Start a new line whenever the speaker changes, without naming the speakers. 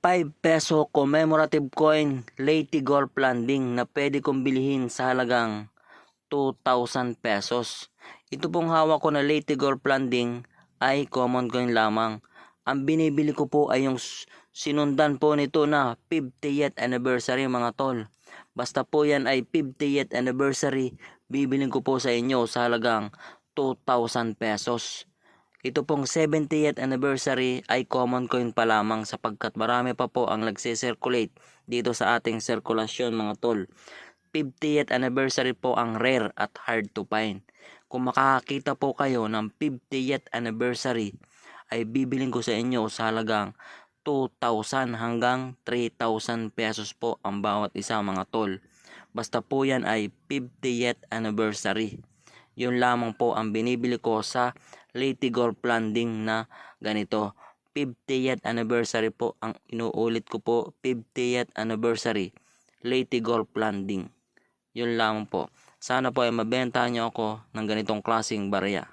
5 peso commemorative coin Lady Golf Landing na pwede kong bilhin sa halagang 2,000 pesos. Ito pong hawak ko na Lady Golf Landing ay common coin lamang. Ang binibili ko po ay yung sinundan po nito na 50th anniversary mga tol. Basta po yan ay 50th anniversary, bibilin ko po sa inyo sa halagang 2,000 pesos. Ito pong 70th anniversary ay common coin pa lamang sapagkat marami pa po ang nagse-circulate dito sa ating sirkulasyon mga tol. 50th anniversary po ang rare at hard to find. Kung makakakita po kayo ng 50th anniversary ay bibiling ko sa inyo sa halagang 2,000 hanggang 3,000 pesos po ang bawat isa mga tol. Basta po yan ay 50th anniversary. Yun lamang po ang binibili ko sa Lady Golf Landing na ganito. 50th anniversary po ang inuulit ko po 50th anniversary Lady Golf Landing. Yun lamang po. Sana po ay mabenta nyo ako ng ganitong klaseng barya.